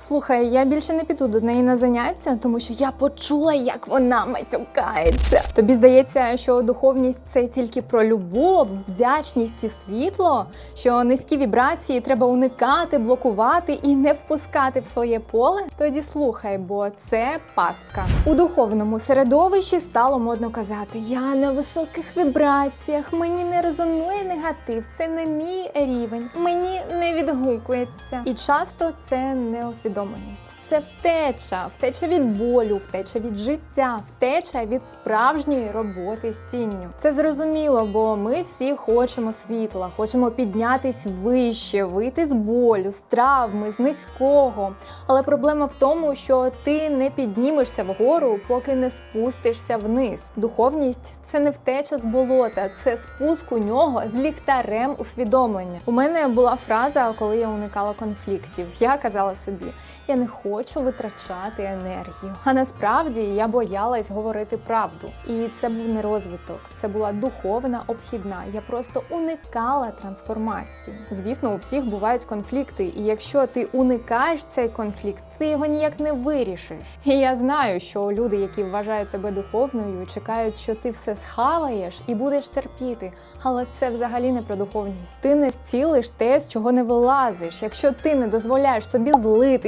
Слухай, я більше не піду до неї на заняття, тому що я почула, як вона матюкається. Тобі здається, що духовність це тільки про любов, вдячність і світло, що низькі вібрації треба уникати, блокувати і не впускати в своє поле. Тоді слухай, бо це пастка. У духовному середовищі стало модно казати: Я на високих вібраціях, мені не резонує негатив, це не мій рівень, мені не відгукується. І часто це не усвідомленість, це втеча, втеча від болю, втеча від життя, втеча від справжньої роботи з тінню. Це зрозуміло, бо ми всі хочемо світла, хочемо піднятись вище, вийти з болю, з травми, з низького. Але проблема в тому, що ти не піднімешся вгору, поки не спустишся вниз. Духовність це не втеча з болота, це спуск у нього з ліхтарем усвідомлення. У мене була фраза, коли я уникала конфліктів. Я казала собі: я не хочу витрачати енергію. А насправді я боялась говорити правду. І це був не розвиток, це була духовна обхідна. Я просто уникала трансформації. Звісно, у всіх бувають конфлікти, і якщо ти уникаєш цей конфлікт, ти його ніяк не вирішиш. І я знаю, що люди, які вважають тебе духовною, чекають, що ти все схаваєш і будеш терпіти. Але це взагалі не про духовність. Ти не зцілиш те, з чого не вилазиш. Якщо ти не дозволяєш собі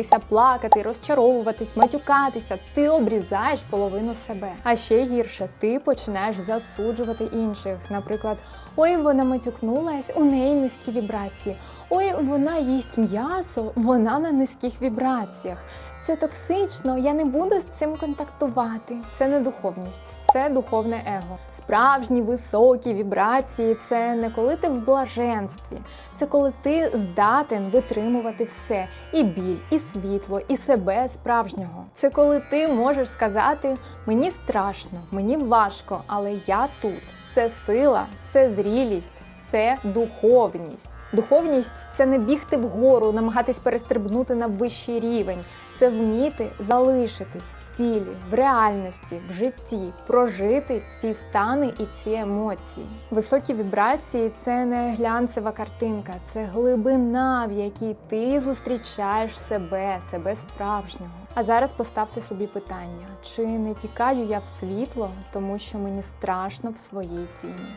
злитися, плакати, розчаровуватись, матюкатися, ти обрізаєш половину себе. А ще гірше, ти починаєш засуджувати інших. Наприклад, ой, вона матюкнулась, у неї низькі вібрації. Ой, вона їсть м'ясо, вона на низьких вібраціях. Це токсично, я не буду з цим контактувати. Це не духовність, це духовне его. Справжні високі вібрації це не коли ти в блаженстві, це коли ти здатен витримувати все: і біль, і світло, і себе справжнього. Це коли ти можеш сказати: мені страшно, мені важко, але я тут. Це сила, це зрілість, це духовність. Духовність це не бігти вгору, намагатись перестрибнути на вищий рівень. Це вміти залишитись в тілі, в реальності, в житті, прожити ці стани і ці емоції. Високі вібрації це не глянцева картинка, це глибина, в якій ти зустрічаєш себе, себе справжнього. А зараз поставте собі питання: чи не тікаю я в світло, тому що мені страшно в своїй тіні?